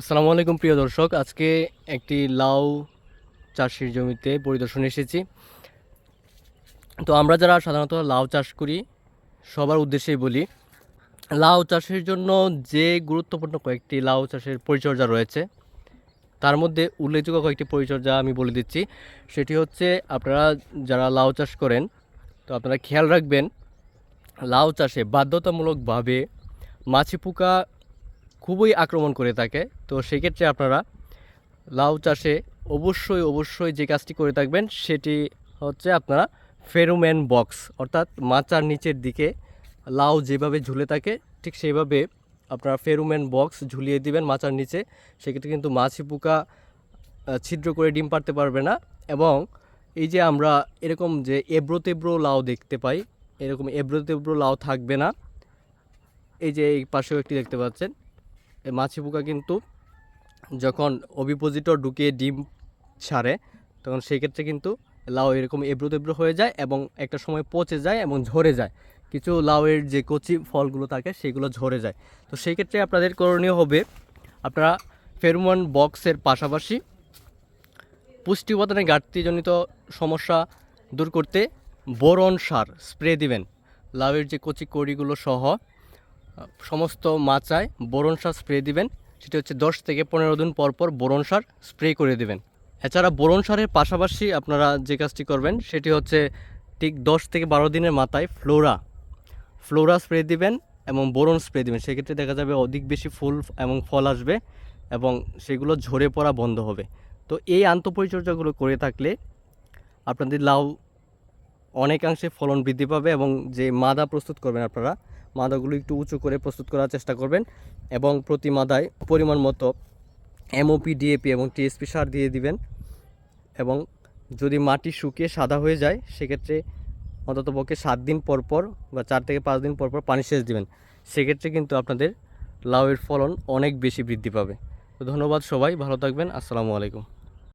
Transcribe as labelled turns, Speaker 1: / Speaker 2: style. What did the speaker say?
Speaker 1: আসসালামু আলাইকুম, প্রিয় দর্শক। আজকে একটি লাউ চাষের জমিতে পরিদর্শন এসেছি। তো আমরা যারা সাধারণত লাউ চাষ করি, সবার উদ্দেশ্যেই বলি, লাউ চাষের জন্য যে গুরুত্বপূর্ণ কয়েকটি লাউ চাষের পরিচর্যা রয়েছে, তার মধ্যে উল্লেখযোগ্য কয়েকটি পরিচর্যা আমি বলে দিচ্ছি। সেটি হচ্ছে, আপনারা যারা লাউ চাষ করেন, তো আপনারা খেয়াল রাখবেন, লাউ চাষে বাধ্যতামূলকভাবে মাছি পোকা খুবই আক্রমণ করে থাকে। তো সেক্ষেত্রে আপনারা লাউ চাষে অবশ্যই অবশ্যই যে কাজটি করে থাকবেন সেটি হচ্ছে আপনারা ফেরোম্যান বক্স, অর্থাৎ মাচার নিচের দিকে লাউ যেভাবে ঝুলে থাকে, ঠিক সেইভাবে আপনারা ফেরোম্যান বক্স ঝুলিয়ে দিবেন মাচার নিচে। সেক্ষেত্রে কিন্তু মাছি পোকা ছিদ্র করে ডিম পারতে পারবে না এবং এই যে আমরা এরকম যে এবড়ো তেব্রো লাউ দেখতে পাই, এরকম এবড়ো তেব্রো লাউ থাকবে না। এই যে এই পাশেও একটি দেখতে পাচ্ছেন। মাছি পোকা কিন্তু যখন অভিপোজিটর ঢুকিয়ে ডিম ছাড়ে, তখন সেই ক্ষেত্রে কিন্তু লাউ এরকম এবড়ো তেব্রো হয়ে যায় এবং একটা সময় পচে যায় এবং ঝরে যায়। কিছু লাউয়ের যে কচি ফলগুলো থাকে, সেগুলো ঝরে যায়। তো সেই ক্ষেত্রে আপনাদের করণীয় হবে, আপনারা ফেরোমন বক্সের পাশাপাশি পুষ্টি উপাদানের ঘাটতিজনিত সমস্যা দূর করতে বোরন সার স্প্রে দিবেন। লাউয়ের যে কচি কড়িগুলো সহ সমস্ত মাচায় বোরন সার স্প্রে দিবেন। সেটি হচ্ছে দশ থেকে পনেরো দিন পর পর বোরন সার স্প্রে করে দিবেন। এছাড়া বোরন সারের পাশাপাশি আপনারা যে কাজটি করবেন, সেটি হচ্ছে ঠিক দশ থেকে বারো দিনের মাথায় ফ্লোরা ফ্লোরা স্প্রে দিবেন এবং বোরন স্প্রে দিবেন। সেক্ষেত্রে দেখা যাবে অধিক বেশি ফুল এবং ফল আসবে এবং সেগুলো ঝরে পড়া বন্ধ হবে। তো এই আন্তঃপরিচর্যাগুলো করে থাকলে আপনাদের লাউ অনেকাংশে ফলন বৃদ্ধি পাবে এবং যে মাদা প্রস্তুত করবেন আপনারা মাদাগুলো একটু উঁচু করে প্রস্তুত করার চেষ্টা করবেন এবং প্রতি মাদায় পরিমাণ মতো এমওপি ডিএপি এবং টিএসপি সার দিয়ে দিবেন। এবং যদি মাটি শুকিয়ে সাদা হয়ে যায়, সেক্ষেত্রে অন্তত পক্ষে সাত দিন পর পর বা চার থেকে পাঁচ দিন পর পর পানি সেচ দিবেন। সেক্ষেত্রে কিন্তু আপনাদের লাউয়ের ফলন অনেক বেশি বৃদ্ধি পাবে। তো ধন্যবাদ সবাই, ভালো থাকবেন, আসসালামু আলাইকুম।